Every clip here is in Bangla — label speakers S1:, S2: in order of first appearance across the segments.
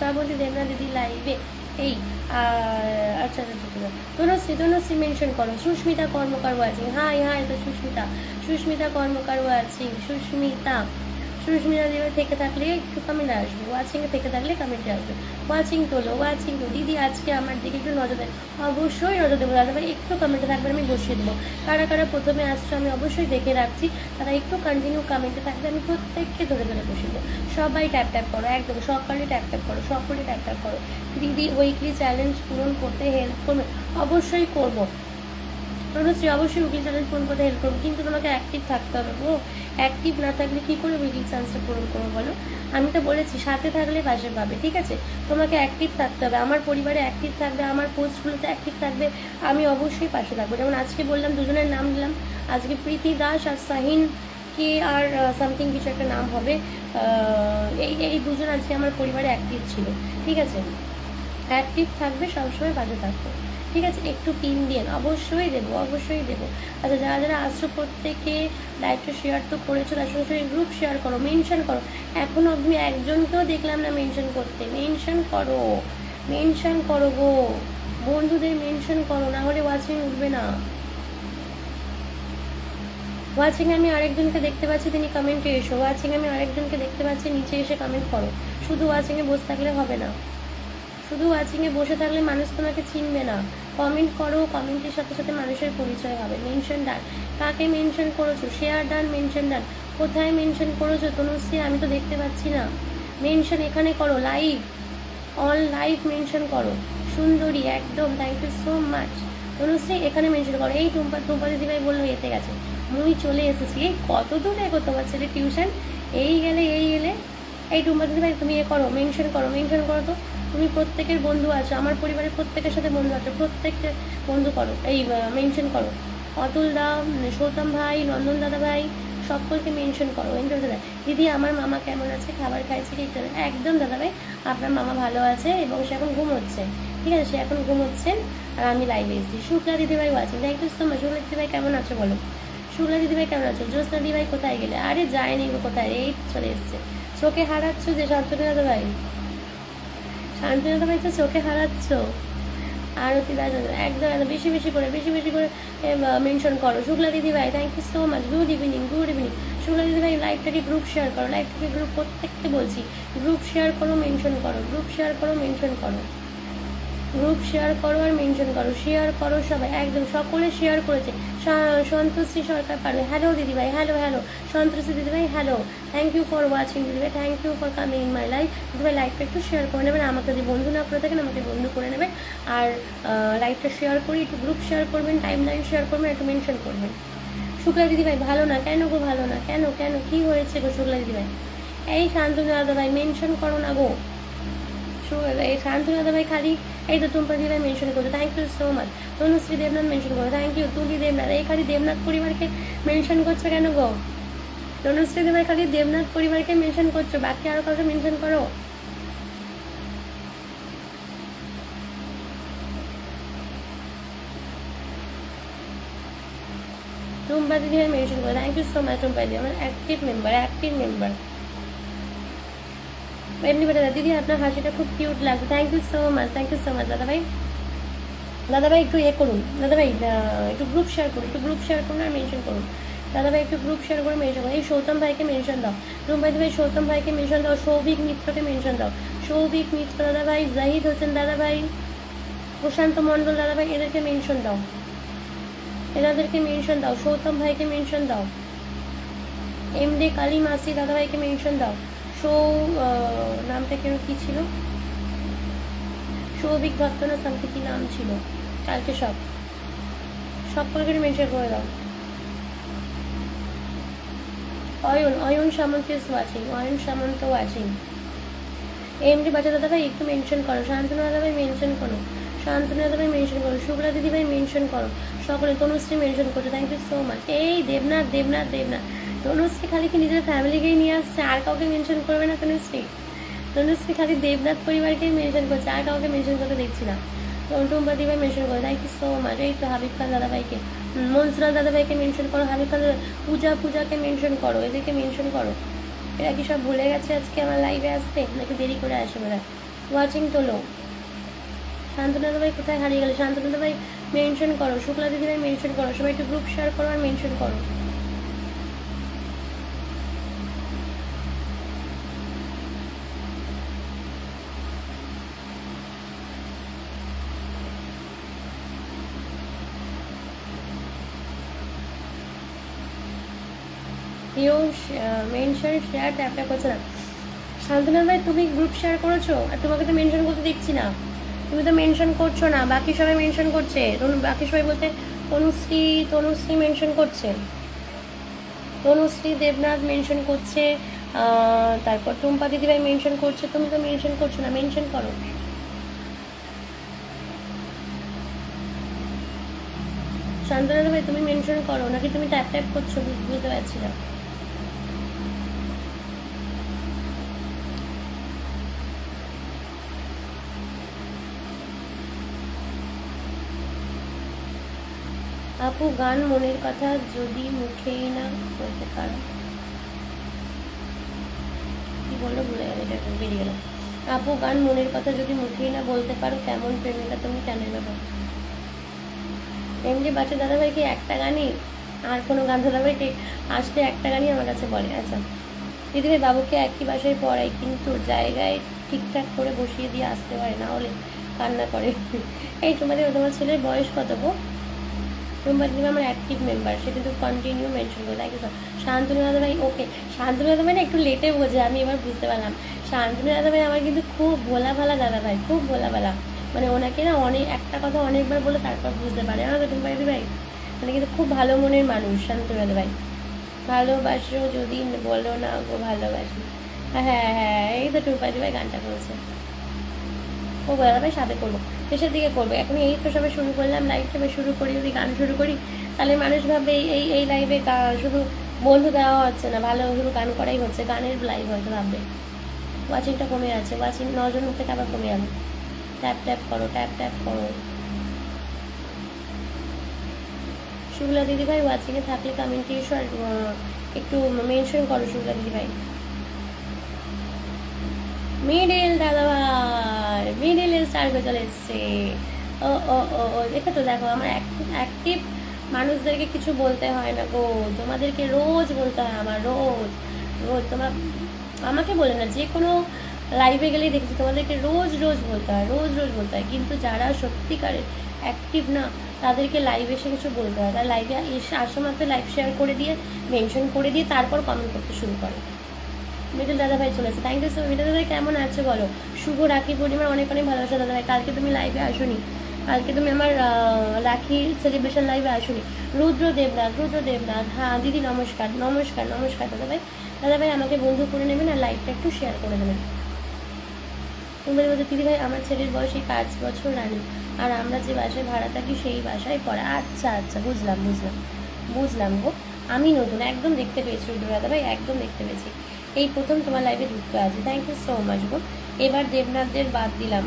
S1: শ্রাবন্তী দেবনা দিদি লাইভে এই আচ্ছা আচ্ছা তনুশ্রী তনুশ্রী মেনশন করো। Susmita Karmakar watching hi hi, তো সুস্মিতা। সুস্মিতা কর্মকার ওয়াচিং সুস্মিতা। সুস্মিতা দেবে থেকে থাকলে একটু কমেন্ট আসবে ওয়াচিংয়ে থেকে থাকলে কমেন্টে আসবে ওয়াচিং তোলো ওয়াচিং তো দিদি, আজকে আমার দিকে একটু নজর দেয়। অবশ্যই নজর দেবো, দাদা ভাই, একটু কমেন্টে থাকবে আমি বসিয়ে দেবো। কারা কারা প্রথমে আসছো, আমি অবশ্যই দেখে রাখছি। তারা একটু কন্টিনিউ কমেন্টে থাকবে আমি প্রত্যেককে ধরে ধরে বসিয়ে দেবো। সবাই ট্যাপ ট্যাপ করো, একদম, সকালে ট্যাপ ট্যাপ করো, সকলে ট্যাপ ট্যাপ করো। দিদি উইকলি চ্যালেঞ্জ পূরণ করতে হেল্প করবে। অবশ্যই করব। তনুশ্রী অবশ্যই উইকলি চ্যালেঞ্জ পূরণ করতে হেল্প করব কিন্তু তোমাকে অ্যাক্টিভ থাকতে হবে ও অ্যাক্টিভ না থাকলে কী করে উইকলি চ্যালেঞ্জটা পূরণ করব বলো? আমি তো বলেছি, সাথে থাকলে পাশে পাবে, ঠিক আছে? তোমাকে অ্যাক্টিভ থাকতে হবে। আমার পরিবারে অ্যাক্টিভ থাকবে, আমার পোস্টগুলোতে অ্যাক্টিভ থাকবে, আমি অবশ্যই পাশে থাকব। যেমন আজকে বললাম, দুজনের নাম দিলাম আজকে প্রীতি দাস আর সাহিন কে আর সামথিং কিছু একটা নাম হবে। এই এই দুজন আজকে আমার পরিবারে অ্যাক্টিভ ছিল, ঠিক আছে? অ্যাক্টিভ থাকবে, সবসময় পাশে থাকবে। ঠিক আছে, একটু পিন দিন অবশ্যই দেবো অবশ্যই দেবো। আচ্ছা যারা যারা আসছো প্রত্যেকে লাইভটা শেয়ার তো করেছ, তার সঙ্গে সঙ্গে গ্রুপ শেয়ার করো মেনশন করো। এখন অবধি একজনকেও দেখলাম না মেনশন করতে। মেনশন করো মেনশন করো গো। বন্ধুদের মেনশন করো, না হলে ওয়াচিং উঠবে না। ওয়াচিং আমি আরেকজনকে দেখতে পাচ্ছি, তিনি কমেন্টে এসো। ওয়াচিং আমি আরেকজনকে দেখতে পাচ্ছি, নিচে এসে কমেন্ট করো। শুধু ওয়াচিংয়ে বসে থাকলে হবে না। শুধু ওয়াচিংয়ে বসে থাকলে মানুষ তোমাকে চিনবে না। কমেন্ট করো কমেন্টের সাথে সাথে মানুষের পরিচয় হবে। মেনশন ডান কাকে মেনশন করেছ? শেয়ার ডান মেনশন ডান কোথায় মেনশন করেছ? তনুশ্রী, আমি তো দেখতে পাচ্ছি না। মেনশন এখানে করো লাইভ অল লাইভ মেনশন করো। সুন্দরী, একদম। Thank you so much Tanushree, এখানে মেনশন করো। এই টুম্পা টুম্পা দিদিভাই বলল, এতে গেছে। মুই চলে এসেছি। এই কত দূরে গো তোমার ছেলে টিউশন এই গেলে, এই এলে এই টুম্পা দিদিভাই, তুমি এ করো মেনশন করো মেনশন করো তো। তুমি প্রত্যেকের বন্ধু আছো, আমার পরিবারের প্রত্যেকের সাথে বন্ধু আছো, প্রত্যেককে বন্ধু করো, এই মেনশন করো। অতুল দা, সৌতম ভাই, নন্দন দাদা ভাই, সকলকে মেনশন করো মেনশন দাদা দিদি, আমার মামা কেমন আছে? খাবার খাইছে কি একদম? দাদা ভাই, আপনার মামা ভালো আছে এবং সে এখন ঘুমোচ্ছে। ঠিক আছে, সে এখন ঘুমোচ্ছেন আর আমি লাইভে এসেছি। শুক্লা দিদিভাই আছেন thank you so much Shukla দিদিভাই কেমন আছো বলো? শুক্লা দিদিভাই কেমন আছো? জ্যোৎস্না দিদিভাই কোথায় গেলে? আরে যায়নি কোথায়? এই চলে এসছে। চোখে হারাচ্ছ যে শান্তনী দাদা ভাই। শান্তনী দাদা ভাই তো চোখে হারাচ্ছ। আরতি দাদা একদম একদম, বেশি বেশি করে, বেশি বেশি করে মেনশন করো। শুক্লা দিদি ভাই thank you so much good evening good evening Shukla দিদি ভাই লাইভটাকে গ্রুপ শেয়ার করো। লাইভটাকে গ্রুপ প্রত্যেককে বলছি গ্রুপ শেয়ার করো মেনশন করো গ্রুপ শেয়ার করো মেনশন করো। গ্রুপ শেয়ার করো আর মেনশন করো শেয়ার করো সবাই, একদম সকলে শেয়ার করেছে। সন্তোষী সরকার পারবে। হ্যালো দিদিভাই হ্যালো হ্যালো সন্তোষী দিদিভাই hello thank you for watching দিদিভাই। Thank you for coming in my life দিদিভাই লাইভটা একটু শেয়ার করে নেবেন। আমাকে যদি বন্ধু না করে থাকেন, আমাকে বন্ধু করে নেবেন। আর লাইভটা শেয়ার করি, একটু গ্রুপ শেয়ার করবেন টাইম লাইন শেয়ার করবেন, একটু মেনশন করবেন। শুক্লা দিদিভাই, ভালো না? কেন গো ভালো না? কেন কেন? কি হয়েছে গো শুক্লা দিদিভাই? এই শান্তনু দাদা ভাই মেনশন করো না গো। এই শান্তনু দাদা ভাই খালি এই তো টুম্পা দিদিভাই মেনশন করছ। Thank you so much Tanushree Debnath mention করো থ্যাংক ইউ তুলি দেবনাথ। এই খালি দেবনাথ পরিবারকে মেনশন করছ কেন গো? তনুশ্রী দেবনাথ খালি দেবনাথ পরিবারকে মেনশন করছ। বাকি আরও কাউকে মেনশন করো? টুম্পা দিদিভাই মেনশন করো thank you so much Tumpa দিদি। আমার অ্যাক্টিভ মেম্বার অ্যাক্টিভ মেম্বার এমনি বেটা দিদি আপনার হাসিটা খুব কিউট লাগছে। Thank you so much thank you so much দাদা ভাই। দাদা ভাই, একটু ইয়ে করুন। দাদা ভাই একটু গ্রুপ শেয়ার করুন, একটু গ্রুপ শেয়ার করুন আর মেনশন করুন। দাদা ভাই, একটু গ্রুপ শেয়ার করে মেনশন করুন। এই সৌতম ভাইকে মেনশন দাও। রুম্বাই ভাই সৌতম ভাইকে মেনশন দাও। সৌভিক মিত্রকে মেনশন দাও। সৌভিক মিত্র, দাদা ভাই, জাহিদ হোসেন, দাদা ভাই, প্রশান্ত মণ্ডল, দাদা ভাই, এদেরকে মেনশন দাও। এনাদেরকে মেনশন দাও। সৌতম ভাইকে মেনশন দাও। এম ডে কালী মাসি দাদা ভাইকে মেনশন দাও। সৌ নামটা কেন কি ছিল? সৌভিক দত্ত না সামথিং কি নাম ছিল? কালকে সব। সব সকলকে মেনশন করে দাও। Ayan Ayan Samanta watching Ayan Samanta watching MD বাচ্চা দাদা ভাই একটু মেনশন করো। শান্তনু দাদা ভাই মেনশন করো। শান্তনু দাদা ভাই মেনশন করো। শুক্লা দিদি ভাই মেনশন করো। সকলে তনুশ্রী মেনশন করছ। থ্যাংক ইউ সো মাচ এই দেবনাথ দেবনাথ দেবনাথ। তনুশ্রী খালি কি নিজের ফ্যামিলিকেই নিয়ে আসছে, আর কাউকে মেনশন করবে না তনুশ্রী। তনুশ্রী খালি দেবনাথ পরিবারকেই মেনশন করছে, আর কাউকে মেনশন করতে দেখছি না। টুম্পা দিভাই মেনশন করো থ্যাংক ইউ সো মাচ এই তো হাবিব খান দাদাভাইকে। মনসুরা দাদাভাইকে মেনশন করো, হাবিব খান পূজা পূজাকে মেনশন করো, এদেরকে মেনশন করো। এরা কি সব ভুলে গেছে আজকে আমার লাইভে আসতে? নাকি দেরি করে আসে ওরা ওয়াচিং তোলো শান্তনাদা ভাই কোথায় হারিয়ে গেলে? শান্তনাদা ভাই মেনশন করো, শুক্লা দিদি ভাই মেনশন করো, সবাই একটু গ্রুপ শেয়ার করো আর মেনশন করো। কেউ মেনশন শেয়ার ট্যাপটা করছে না শান্তনা ভাই, তুমি গ্রুপ শেয়ার করেছ? আর তোমাকে তো মেনশন করতে দেখছি না। তুমি তো মেনশন করছ না, বাকি সবাই মেনশন করছে। বাকি সবাই বলতে তনুশ্রী তনুশ্রী মেনশন করছে। তনুশ্রী, দেবনাথ মেনশন করছে তারপর টুম্পা দিদিভাই মেনশন করছে। তুমি তো মেনশন করছ না মেনশন করো। শান্তনা ভাই, তুমি মেনশন করো, নাকি তুমি ট্যাপ ট্যাপ করছ? বুঝ- বুঝতে পারছি না। আপু, গান মনের কথা যদি মুখেই না বলতে পারো। কি বলল? ভুলে এটা বেরিয়ে গেল। আপু, গান মনের কথা যদি মুখেই না বলতে পারো, কেমন প্রেমিকা তুমি কেন নেবে এমনি বাচ্চা দাদাভাই কি একটা গানই? আর কোনো গান দাদাভাইকে আসলে একটা গানই আমার কাছে বলে। আচ্ছা দিদিভাই বাবুকে একই বাসায় পড়াই, কিন্তু জায়গায় ঠিকঠাক করে বসিয়ে দিয়ে আসতে পারে, না হলে কান্না করে। এই তোমাদের, তোমার ছেলের বয়স কত গো? তোমরা দিদি আমার অ্যাক্টিভ মেম্বার সে কিন্তু কন্টিনিউ মেনশন করে থ্যাংক ইউ স্যার শান্তনু দাদা ভাই ওকে শান্তনু দাদা ভাই না একটু লেটে বোঝে, আমি এবার বুঝতে পারলাম। শান্তনু দাদা ভাই আমার কিন্তু খুব ভোলা ভালা দাদা ভাই, খুব ভোলা ভালা মানে ওনাকে না অনেক, একটা কথা অনেকবার বলে তারপর বুঝতে পারে। আমার তো দিদি ভাই? মানে কিন্তু খুব ভালো মনের মানুষ শান্তনু দাদা ভাই। ভালোবাসো যদি বলো না গো ভালোবাসি। হ্যাঁ হ্যাঁ এই তো টুপাদি ভাই গানটা করেছে। ও ভাই সাথে করব, শেষের দিকে করব। এখন এই তো সবে শুরু করলাম লাইভ সবে শুরু করি, যদি গান শুরু করি, তাহলে মানুষ ভাবে এই এই লাইভে শুধু বন্ধু দেওয়া হচ্ছে না, ভালো শুধু গান করাই হচ্ছে, গানের লাইভ হয়তো ভাববে। ওয়াচিংটা কমে আছে ওয়াচিং নজন থেকে আবার কমে যাবে। ট্যাপ ট্যাপ করো ট্যাপ ট্যাপ করো। শুক্লা দিদি ভাই ওয়াচিংয়ে থাকলে কমেন্টে একটু মেনশন করো শুক্লা দিদি ভাই মিডিল দাদা ভাই মিডিল স্টার করে চলে এসছে। ও ও ও ও, দেখো তো, দেখো, আমার অ্যাক্টিভ মানুষদেরকে কিছু বলতে হয় না গো। তোমাদেরকে রোজ বলতে হয় আমার, রোজ রোজ। তোমার আমাকে বলে না, যে কোনো লাইভে গেলেই দেখছি, তোমাদেরকে রোজ রোজ বলতে হয়, রোজ রোজ বলতে হয়। কিন্তু যারা সত্যিকারের অ্যাক্টিভ না, তাদেরকে লাইভে এসে কিছু বলতে হয় তারা লাইভে এসে আসা মাত্র লাইভ শেয়ার করে দিয়ে মেনশন করে দিয়ে, তারপর কমেন্ট করতে শুরু করে। মিডল দাদা ভাই চলেছে থ্যাংক ইউ সো মিডল দাদা কেমন আছো বলো? শুভ রাখি পূর্ণিমার অনেক অনেক ভালোবাসা দাদা ভাই কালকে তুমি লাইভে আসোনি। কালকে তুমি আমার আহ, রাখি সেলিব্রেশন লাইভে আসোনি। রুদ্র দেবনাথ রুদ্র দেবনাথ। হ্যাঁ দিদি নমস্কার নমস্কার নমস্কার দাদা ভাই দাদা ভাই আমাকে বন্ধু করে নেবেন আর লাইভটা একটু শেয়ার করে দেবেন। তুমি বলতে দিদি ভাই আমার ছেলের বয়স এই পাঁচ বছর রানি। আর আমরা যে বাসায় ভাড়া থাকি সেই বাসায় পড়ে। আচ্ছা আচ্ছা বুঝলাম বুঝলাম। বুঝলাম গো। আমি নতুন একদম দেখতে পেয়েছি রুদ্র দাদা ভাই একদম দেখতে পেয়েছি। এই প্রথম তোমার লাইফে যুক্ত আছে। থ্যাংক ইউ সো মাচ গো। এবার দেবনাথদের বাদ দিলাম।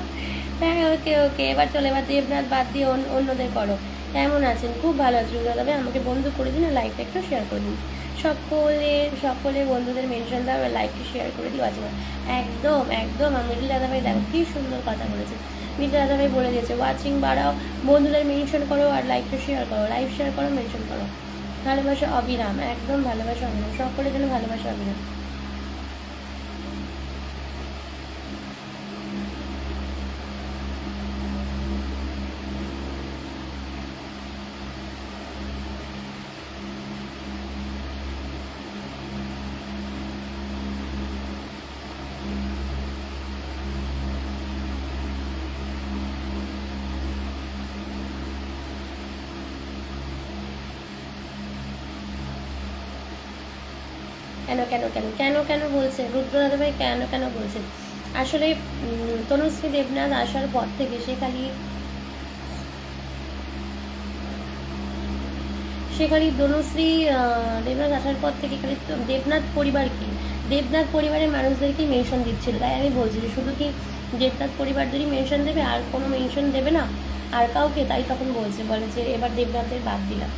S1: হ্যাঁ ওকে ওকে এবার চলো, এবার দেবনাথ বাদ দিয়ে অন্যদের করো। কেমন আছেন? খুব ভালো আছি রুদ্র দাদা আমাকে বন্ধু করে দিন আর লাইভটা একটু শেয়ার করে দিন। সকলের সকলের বন্ধুদের মেনশন দাও আর লাইভটি শেয়ার করে দিও আজকে একদম একদম। আমি মিডিল দাদা ভাই দেখো, কি সুন্দর কথা বলেছে। মিডিল দাদা ভাই বলে দিয়েছে ওয়াচিং বাড়াও, বন্ধুদের মেনশন করো আর লাইভটা শেয়ার করো লাইভ শেয়ার করো মেনশন করো। ভালোবাসা অবিরাম একদম ভালোবাসা অবিরাম সকলের জন্য ভালোবাসা অবিরাম। কেন কেন কেন কেন কেন বলছে রুদ্র দাদা ভাই কেন কেন বলছেন? আসলে তনুশ্রী দেবনাথ আসার পর থেকে সে খালি সে খালি তনুশ্রী দেবনাথ আসার পর থেকে খালি দেবনাথ পরিবার কি? দেবনাথ পরিবারের মানুষদেরকেই মেনশন দিচ্ছিল। তাই আমি বলছি যে শুধু কি দেবনাথ পরিবারদেরই মেনশন দেবে আর কোনো মেনশন দেবে না? আর কাউকে, তাই তখন বলছে, বলে যে এবার দেবনাথের বাদ দিলাম।